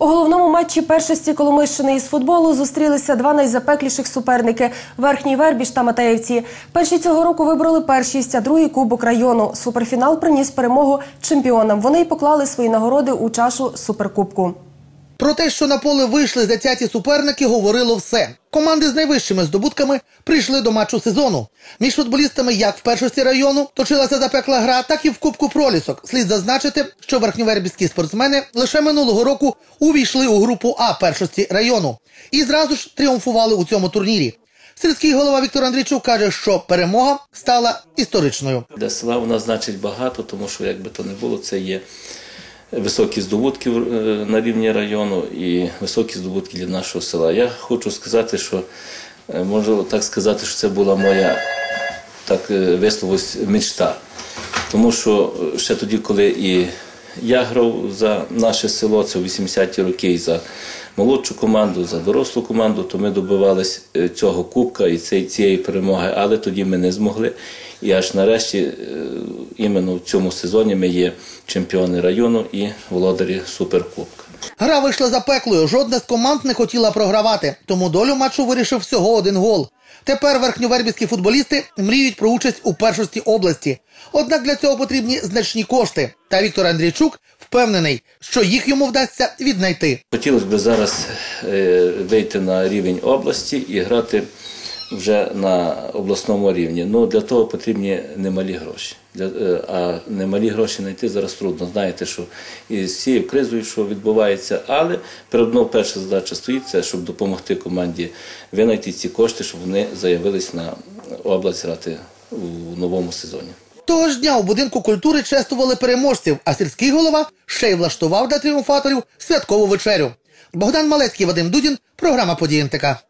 У головному матчі першості Коломийщини із футболу зустрілися два найзапекліших суперники Верхній Вербіж та Матеївці. Перші цього року вибрали першість, а другий кубок району. Суперфінал приніс перемогу чемпіонам. Вони й поклали свої нагороди у чашу суперкубку. Про те, що на поле вийшли затяті суперники, говорило все. Команди з найвищими здобутками прийшли до матчу сезону. Між футболістами як в першості району точилася запекла гра, так і в Кубку пролісок. Слід зазначити, що верхньовербівські спортсмени лише минулого року увійшли у групу А першості району і зразу ж тріумфували у цьому турнірі. Сільський голова Віктор Андрійчук каже, що перемога стала історичною. Для села вона значить багато, тому що як би то не було, це є високі здобутки е, на рівні району і високі здобутки для нашого села. Я хочу сказати, що е, можу так сказати, що це була моя так е, висловилась мечта. Тому що ще тоді, коли і я грав за наше село, це в 80-ті роки, і за молодшу команду, за дорослу команду, то ми добивались цього кубка і цієї перемоги, але тоді ми не змогли. І аж нарешті, е, іменно в цьому сезоні ми є чемпіони району і володарі суперкубка. Гра вийшла запеклою. Жодна з команд не хотіла програвати, тому долю матчу вирішив всього один гол. Тепер верхньовербівські футболісти мріють про участь у першості області. Однак для цього потрібні значні кошти. Та Віктор Андрійчук впевнений, що їх йому вдасться віднайти. Хотілося б зараз е, вийти на рівень області і грати вже на обласному рівні. Ну для того потрібні немалі гроші. Для, е, а немалі гроші знайти зараз трудно. Знаєте, що і з цією кризою, що відбувається, але перед мною перша задача стоїть, це щоб допомогти команді винайти ці кошти, щоб вони заявились на область грати у новому сезоні. Того ж дня у будинку культури чествували переможців, а сільський голова ще й влаштував для тріумфаторів святкову вечерю. Богдан Малецький, Вадим Дудін, програма «Події НТК».